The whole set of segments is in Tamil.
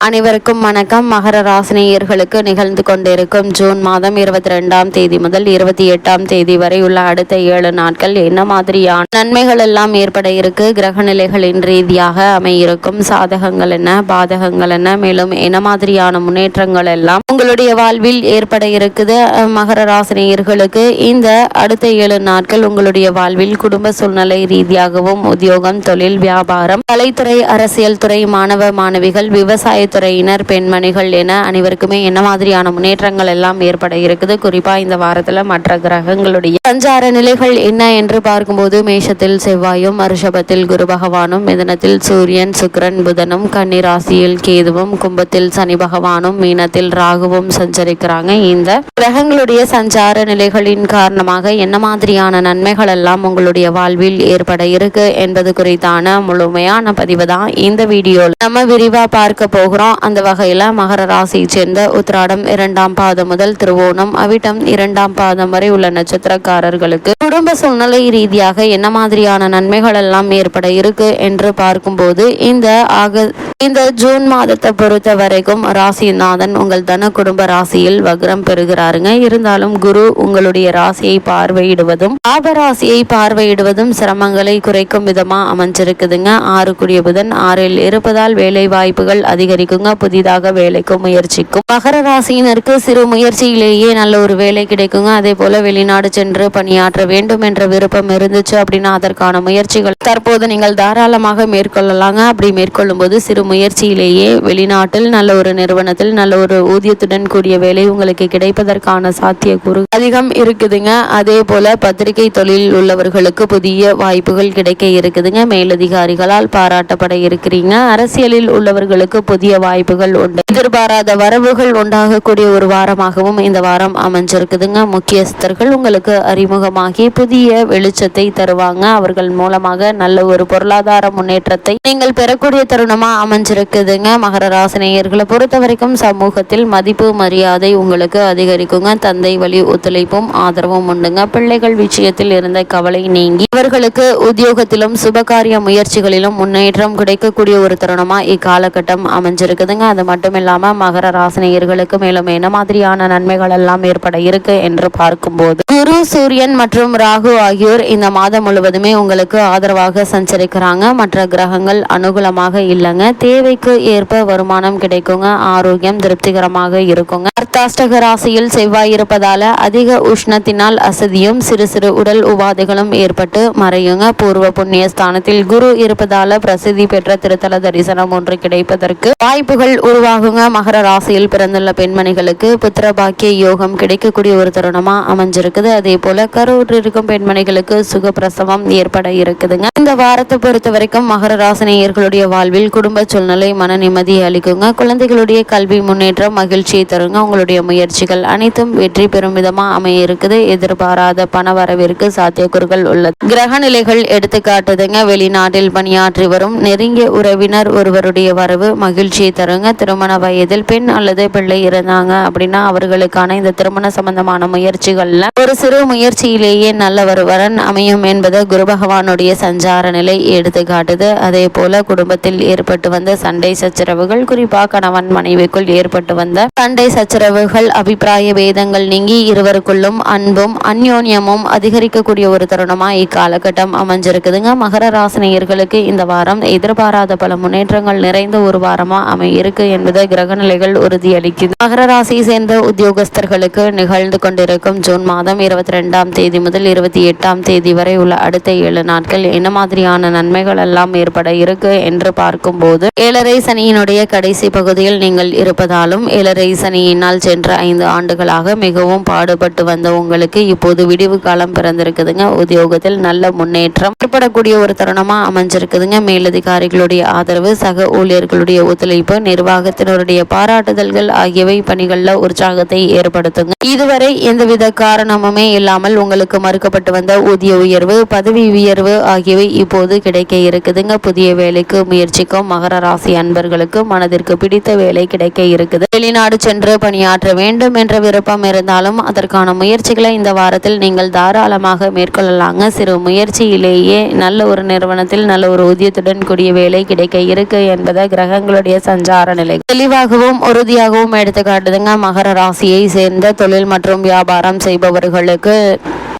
அனைவருக்கும் வணக்கம். மகர ராசினியர்களுக்கு நிகழ்ந்து கொண்டிருக்கும் ஜூன் மாதம் இருபத்தி ரெண்டாம் தேதி முதல் இருபத்தி எட்டாம் தேதி வரை உள்ள அடுத்த ஏழு நாட்கள் என்ன மாதிரியான நன்மைகள் எல்லாம் ஏற்பட இருக்கு? கிரக நிலைகளின் ரீதியாக அமையிருக்கும் சாதகங்கள் என்ன? பாதகங்கள் என்ன? மேலும் என்ன மாதிரியான முன்னேற்றங்கள் எல்லாம் உங்களுடைய வாழ்வில் ஏற்பட இருக்குது? மகர ராசினியர்களுக்கு இந்த அடுத்த ஏழு நாட்கள் உங்களுடைய வாழ்வில் குடும்ப சூழ்நிலை ரீதியாகவும் உத்தியோகம் தொழில் வியாபாரம் கலைத்துறை அரசியல் துறை மாணவ மாணவிகள் விவசாய விவசாயத்துறையினர் பெண்மணிகள் என அனைவருக்குமே என்ன மாதிரியான முன்னேற்றங்கள் எல்லாம் ஏற்பட இருக்குது? குறிப்பா இந்த வாரத்துல மற்ற கிரகங்களுடைய சஞ்சார நிலைகள் என்ன என்று பார்க்கும்போது மேஷத்தில் செவ்வாயும் ரிஷபத்தில் குரு பகவானும் மிதனத்தில் சூரியன் சுக்கிரன் புதனும் கன்னிராசியில் கேதுவும் கும்பத்தில் சனி பகவானும் மீனத்தில் ராகுவும் சஞ்சரிக்கிறாங்க. இந்த கிரகங்களுடைய சஞ்சார நிலைகளின் காரணமாக என்ன மாதிரியான நன்மைகள் எல்லாம் உங்களுடைய வாழ்வில் ஏற்பட இருக்கு என்பது குறித்தான முழுமையான பதிவு தான் இந்த வீடியோ நம்ம விரிவா பார்க்க போகிறோம். அந்த வகையில மகர ராசியை சேர்ந்த உத்திராடம் இரண்டாம் பாதம் முதல் திருவோணம் அவிட்டம் இரண்டாம் பாதம் வரை உள்ள நட்சத்திரக்காரர்களுக்கு குடும்ப சூழ்நிலை ரீதியாக என்ன மாதிரியான நன்மைகள் எல்லாம் ஏற்பட இருக்கு என்று பார்க்கும்போது இந்த ஆக இந்த ஜூன் மாதத்தை பொறுத்த வரைக்கும் ராசிநாதன் உங்கள் தன குடும்ப ராசியில் வக்ரம் பெறுகிறாருங்க. இருந்தாலும் குரு உங்களுடைய ராசியை பார்வையிடுவதும் லாப ராசியை பார்வையிடுவதும் சிரமங்களை குறைக்கும் விதமா அமைஞ்சிருக்குதுங்க. ஆறு கூடிய புதன் ஆறில் இருப்பதால் வேலை வாய்ப்புகள் அதிகரிக்குங்க. புதிதாக வேலைக்கு முயற்சிக்கும். மகர ராசியினருக்கு சிறு முயற்சியிலேயே நல்ல ஒரு வேலை கிடைக்குங்க. அதே போல வெளிநாடு சென்று பணியாற்ற வேண்டும் என்ற விருப்பம் இருந்துச்சு அப்படின்னா அதற்கான முயற்சிகள் தற்போது நீங்கள் தாராளமாக மேற்கொள்ளலாங்க. அப்படி மேற்கொள்ளும் போது சிறு முயற்சியிலேயே வெளிநாட்டில் நல்ல ஒரு நிறுவனத்தில் நல்ல ஒரு ஊதியத்துடன் கூடிய வேலை உங்களுக்கு கிடைப்பதற்கான சாத்தியக்கூறு அதிகம் இருக்குதுங்க. அதே போல பத்திரிகை தொழில் உள்ளவர்களுக்கு புதிய வாய்ப்புகள் கிடைக்க இருக்குதுங்க. மேலதிகாரிகளால் பாராட்டப்பட இருக்கிறீங்க. அரசியலில் உள்ளவர்களுக்கு புதிய வாய்ப்புகள் உண்டு. எதிர்பாராத வரவுகள் உண்டாகக்கூடிய ஒரு வாரமாகவும் இந்த வாரம் அமைஞ்சிருக்குதுங்க. முக்கியஸ்தர்கள் உங்களுக்கு அறிமுகமாகி புதிய வெளிச்சத்தை தருவாங்க. அவர்கள் மூலமாக நல்ல ஒரு பொருளாதார முன்னேற்றத்தை நீங்கள் பெறக்கூடிய தருணமா அமைஞ்சிருக்குதுங்க. மகர ராசினியர்களை பொறுத்த வரைக்கும் சமூகத்தில் மதிப்பு மரியாதை உங்களுக்கு அதிகரிக்குங்க. தந்தை வழி ஒத்துழைப்பும் ஆதரவும் உண்டுங்க. பிள்ளைகள் விஷயத்தில் இருந்த கவலை நீங்கி இவர்களுக்கு உத்தியோகத்திலும் சுபகாரிய முயற்சிகளிலும் முன்னேற்றம் கிடைக்கக்கூடிய ஒரு தருணமா இக்காலகட்டம் அமைஞ்சிருக்குதுங்க. அது மட்டும் இல்லாம மகர ராசினியர்களுக்கு மேலும் என்ன மாதிரியான நன்மைகள் எல்லாம் ஏற்பட இருக்கு என்று பார்க்கும்போது குரு சூரியன் மற்றும் ராகு ஆகியோர் இந்த மாதம் முழுவதுமே உங்களுக்கு ஆதரவாக சஞ்சரிக்கிறாங்க. மற்ற கிரகங்கள் அனுகூலமாக இல்லைங்க. தேவைக்கு ஏற்ப வருமானம் கிடைக்குங்க. ஆரோக்கியம் திருப்திகரமாக இருக்குங்க. அர்த்தாஷ்டக ராசியில் செவ்வாய் இருப்பதால அதிக உஷ்ணத்தினால் அசதியும் சிறு சிறு உடல் உபாதைகளும் ஏற்பட்டு மறையுங்க. பூர்வ புண்ணிய ஸ்தானத்தில் குரு இருப்பதால பிரசித்தி பெற்ற திருத்தல தரிசனம் ஒன்று கிடைப்பதற்கு வாய்ப்புகள் உருவாகுங்க. மகர ராசியில் பிறந்துள்ள பெண்மணிகளுக்கு புத்திர பாக்கிய யோகம் கிடைக்கக்கூடிய ஒரு தருணமா அமைஞ்சிருக்குது. அதே போல கருவுற்று இருக்கும் பெண்மணிகளுக்கு சுகப்பிரசவம் ஏற்பட இருக்குதுங்க. இந்த வாரத்தை பொறுத்த வரைக்கும் மகர ராசினியர்களுடைய வாழ்வில் குடும்ப சூழ்நிலை மன நிம்மதியை அளிக்குங்க. குழந்தைகளுடைய கல்வி முன்னேற்றம் மகிழ்ச்சியை தருங்க. உங்களுடைய முயற்சிகள் அனைத்தும் வெற்றி பெறும் விதமாக அமைய இருக்குது. எதிர்பாராத பண வரவிற்கு சாத்தியக்கூறுகள் உள்ளது. கிரக நிலைகள் எடுத்துக்காட்டுதுங்க. வெளிநாட்டில் பணியாற்றி வரும் நெருங்கிய உறவினர் ஒருவருடைய வரவு மகிழ்ச்சியை தருங்க. திருமண வயதில் பெண் அல்லது பிள்ளை இருந்தாங்க அப்படின்னா அவர்களுக்கான இந்த திருமண சம்பந்தமான முயற்சிகள்ல ஒரு சிறு முயற்சியிலேயே நல்ல வருவரன் அமையும் என்பதை குரு பகவானுடைய சஞ்சார நிலை எடுத்து காட்டுது அதே போல குடும்பத்தில் ஏற்பட்டு வந்த சண்டை சச்சரவுகள் குறிப்பாக கணவன் மனைவிக்குள் ஏற்பட்டு வந்த சண்டை சச்சரவுகள் அபிப்பிராய வேதங்கள் நீங்கி இருவருக்குள்ளும் அன்பும் அந்யோன்யமும் அதிகரிக்கக்கூடிய ஒரு தருணமா இக்காலகட்டம் அமைஞ்சிருக்குதுங்க. மகர ராசினியர்களுக்கு இந்த வாரம் எதிர்பாராத பல முன்னேற்றங்கள் நிறைந்த ஒரு வாரமா அமையிருக்கு என்பதை கிரகநிலைகள் உறுதியளிக்குது. மகர ராசியை சேர்ந்த உத்தியோகஸ்தர்களுக்கு நிகழ்ந்து கொண்டிருக்கும் ஜூன் மாதம் இருபத்தி ரெண்டாம் தேதி முதல் இருபத்தி எட்டாம் தேதி வரை உள்ள அடுத்த ஏழு நாட்கள் என்ன மாதிரியான நன்மைகள் எல்லாம் ஏற்பட இருக்கு என்று பார்க்கும்போது ஏழரை சனியினுடைய கடைசி பகுதியில் நீங்கள் இருப்பதாலும் ஏழரை சனியினால் சென்ற ஐந்து ஆண்டுகளாக மிகவும் பாடுபட்டு வந்த உங்களுக்கு இப்போது விடிவு காலம் பிறந்திருக்குதுங்க. உத்தியோகத்தில் நல்ல முன்னேற்றம் ஏற்படக்கூடிய ஒரு தருணமா அமைஞ்சிருக்குதுங்க. மேலதிகாரிகளுடைய ஆதரவு சக ஊழியர்களுடைய ஒத்துழைப்பு நிர்வாகத்தினருடைய பாராட்டுதல்கள் ஆகியவை பணிகள்ல உற்சாகத்தை ஏற்படுத்துங்க. இதுவரை எந்தவித காரணமுமே இல்லாமல் உங்களுக்கு மறுக்கப்பட்டு வந்த ஊதிய உயர்வு பதவி உயர்வு ஆகியவை இப்போது கிடைக்க இருக்குதுங்க. புதிய வேலைக்கு முயற்சிக்கும் மகர ராசி அன்பர்களுக்கு மனதிற்கு பிடித்த வேலை கிடைக்க இருக்குது. வெளிநாடு சென்று பணியாற்ற வேண்டும் என்ற விருப்பம் இருந்தாலும் அதற்கான முயற்சிகளை இந்த வாரத்தில் நீங்கள் தாராளமாக மேற்கொள்ளலாங்க. சிறு முயற்சியிலேயே நல்ல ஒரு நிறுவனத்தில் நல்ல ஒரு ஊதியத்துடன் கூடிய வேலை கிடைக்க இருக்கு என்பதை கிரகங்களுடைய சஞ்சார நிலை. தெளிவாகவும் உறுதியாகவும் எடுத்துக்காட்டுதுங்க. மகர ராசியை சேர்ந்த தொழில் மற்றும் வியாபாரம் செய்பவர்களுக்கு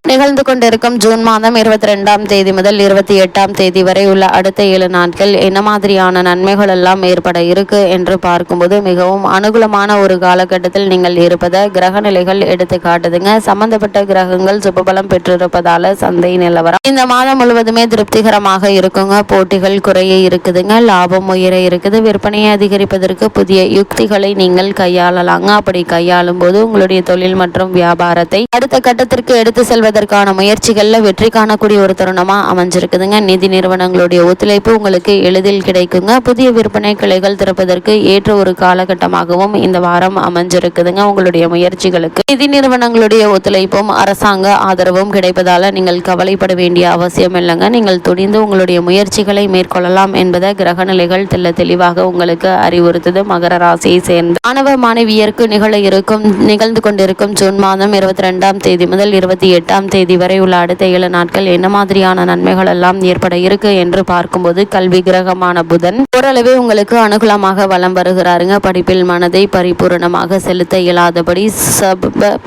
நிகழ்ந்து கொண்டிருக்கும் ஜூன் மாதம் இருபத்தி ரெண்டாம் தேதி முதல் இருபத்தி எட்டாம் தேதி வரை உள்ள அடுத்த ஏழு நாட்கள் என்ன மாதிரியான நன்மைகள் எல்லாம் ஏற்பட இருக்கு என்று பார்க்கும்போது மிகவும் அனுகூலமான ஒரு காலகட்டத்தில் நீங்கள் இருப்பதை கிரக நிலைகள் எடுத்து காட்டுதுங்க. சம்பந்தப்பட்ட கிரகங்கள் சுபபலம் பெற்றிருப்பதால சந்தை நிலவரம். இந்த மாதம் முழுவதுமே திருப்திகரமாக இருக்குங்க. போட்டிகள் குறைய இருக்குதுங்க. லாபம் உயர இருக்குது. விற்பனையை அதிகரிப்பதற்கு புதிய யுக்திகளை நீங்கள் கையாளலாங்க. அப்படி கையாளும் போது உங்களுடைய தொழில் மற்றும் வியாபாரத்தை அடுத்த கட்டத்திற்கு எடுத்து செல்வதற்கான முயற்சிகளில் வெற்றி காணக்கூடிய ஒரு தருணமாக அமைஞ்சிருக்குதுங்க. நிதி நிறுவனங்களுடைய ஒத்துழைப்பு உங்களுக்கு எளிதில் கிடைக்குங்க. புதிய விற்பனை கிளைகள் திறப்பதற்கு ஏற்ற ஒரு காலகட்டமாகவும் இந்த வாரம் அமைஞ்சிருக்குதுங்க உங்களுடைய முயற்சிகளுக்கு. நிதி நிறுவனங்களுடைய ஒத்துழைப்பும் அரசாங்க ஆதரவும் கிடைப்பதால் நீங்கள் கவலைப்பட வேண்டிய அவசியம் இல்லைங்க. நீங்கள் துணிந்து உங்களுடைய முயற்சிகளை மேற்கொள்ளலாம் என்பதை கிரகநிலைகள் தெல்ல தெளிவாக உங்களுக்கு அறிவுறுத்தது. மகர ராசியை சேர்ந்த மாணவ மாணவியருக்கு நிகழ இருக்கும் நிகழ்ந்து கொண்டிருக்கும் ஜூன் மாதம் இருபத்தி ரெண்டாம் தேதி முதல் இருபத்தி எட்டாம் தேதி வரை உள்ள அடுத்த ஏழு நாட்கள் என்ன மாதிரியான நன்மைகள் எல்லாம் ஏற்பட இருக்கு என்று பார்க்கும்போது கல்வி கிரகமான புதன். ஓரளவே உங்களுக்கு அனுகூலமாக வலம் வருகிறாருங்க. படிப்பில் மனதை பரிபூரணமாக செலுத்த இயலாதபடி சப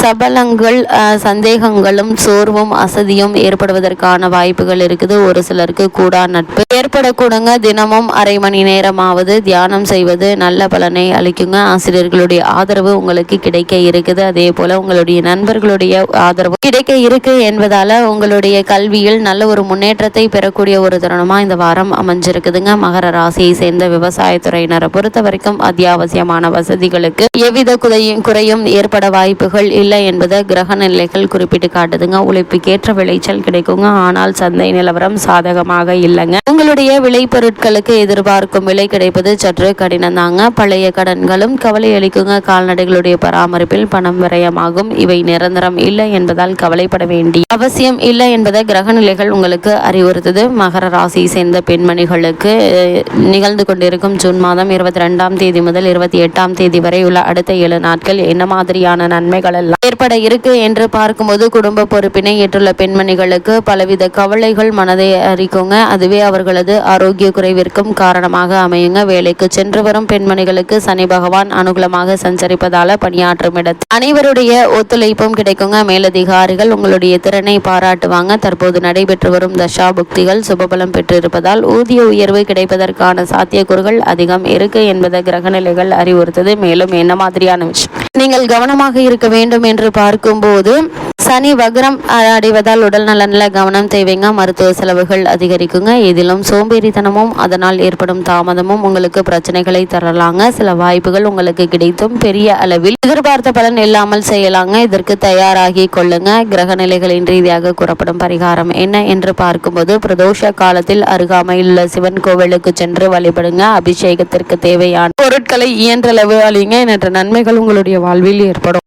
சபலங்கள் சந்தேகங்களும் சோர்வும் அசதியும் ஏற்படுவதற்கான வாய்ப்புகள் இருக்குது. ஒரு சிலருக்கு கூடா நட்பு ஏற்படக்கூடுங்க. தினமும் அரை மணி நேரமாவது தியானம் செய்வது நல்ல பலனை அளிக்குங்க. ஆசிரியர்களுடைய ஆதரவு உங்களுக்கு கிடைக்க இருக்குது. அதே போல உங்களுடைய நண்பர்களுடைய ஆதரவு கிடைக்க இருக்கு என்பதால உங்களுடைய கல்வியில் நல்ல ஒரு முன்னேற்றத்தை பெறக்கூடிய ஒரு தருணமா இந்த வாரம் அமைஞ்சிருக்குதுங்க. மகர ராசியை சேர்ந்த விவசாயத்துறையினரை பொறுத்த வரைக்கும் அத்தியாவசியமான வசதிகளுக்கு எவ்வித குறையும் குறையும் ஏற்பட வாய்ப்புகள் இல்லை என்பதை கிரக நிலைகள் குறிப்பிட்டு காட்டுதுங்க. உழைப்புக்கேற்ற விளைச்சல் கிடைக்குங்க. ஆனால் சந்தை நிலவரம் சாதகமாக இல்லைங்க. உங்களுடைய விளைபொருட்களுக்கு எதிர்பார்க்கும் விலை கிடைப்பது சற்று கடினம் தாங்க பழைய கடன்களும் கவலை அளிக்குங்க. கால்நடைகளுடைய பராமரிப்பில் பணம் விரயமாகும். இவை நிரந்தரம் இல்லை என்பதால் கவலைப்பட வேண்டிய அவசியம் இல்லை என்பதை கிரக நிலைகள் உங்களுக்கு அறிவுறுத்துது. மகர ராசியை சேர்ந்த பெண்மணிகளுக்கு நிகழ்ந்து கொண்டிருக்கும் ஜூன் மாதம் இருபத்தி ரெண்டாம் தேதி முதல் இருபத்தி எட்டாம் தேதி வரை உள்ள அடுத்த ஏழு நாட்கள் என்ன மாதிரியான நன்மைகள் எல்லாம் ஏற்பட இருக்கு என்று பார்க்கும்போது குடும்ப பொறுப்பினை ஏற்றுள்ள பெண்மணிகளுக்கு பலவித கவலைகள் மனதை அறிக்குங்க அதுவே அவர்களது ஆரோக்கிய குறைவிற்கும் காரணமாக அமையுங்க. வேலைக்கு சென்று வரும் பெண்மணிகளுக்கு சனி பகவான் அனுகூலமாக சஞ்சரிப்பதால பணியாற்றும் இடத்தில் அனைவருடைய ஒத்துழைப்பும் கிடைக்குங்க. மேலதிகாரிகள் உங்களுடைய திறனை பாராட்டுவாங்க. தற்போது நடைபெற்று வரும் தசா புக்திகள் சுபபலம் பெற்றிருப்பதால் ஊதிய உயர்வு கிடைப்பதற்கான சாத்தியக்கூறுகள் அதிகம் இருக்கு என்பதை கிரகநிலைகள் அறிவுறுத்தது. மேலும் என்ன மாதிரியான விஷயம்? நீங்கள் கவனமாக இருக்க வேண்டும் என்று பார்க்கும்போது சனி வக்ரம் அடைவதால் உடல் நலனில் கவனம் தேவைங்க. மருத்துவ செலவுகள் அதிகரிக்குங்க. இதிலும் சோம்பேறித்தனமும் அதனால் ஏற்படும் தாமதமும் உங்களுக்கு பிரச்சனைகளை தரலாங்க. சில வாய்ப்புகள் உங்களுக்கு கிடைத்தும் பெரிய அளவில் எதிர்பார்த்த பலன் இல்லாமல் செய்யலாங்க. இதற்கு தயாராகி கொள்ளுங்க. கிரக நிலைகளின் ரீதியாக கூறப்படும் பரிகாரம் என்ன என்று பார்க்கும்போது பிரதோஷ காலத்தில் அருகாமையில் உள்ள சிவன் கோவிலுக்கு சென்று வழிபடுங்க. அபிஷேகத்திற்கு தேவையான பொருட்களை இயன்றளவு அழிங்க என்ற நன்மைகள் உங்களுடைய வாழ்வில் ஏற்படும்.